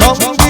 সঙ্গ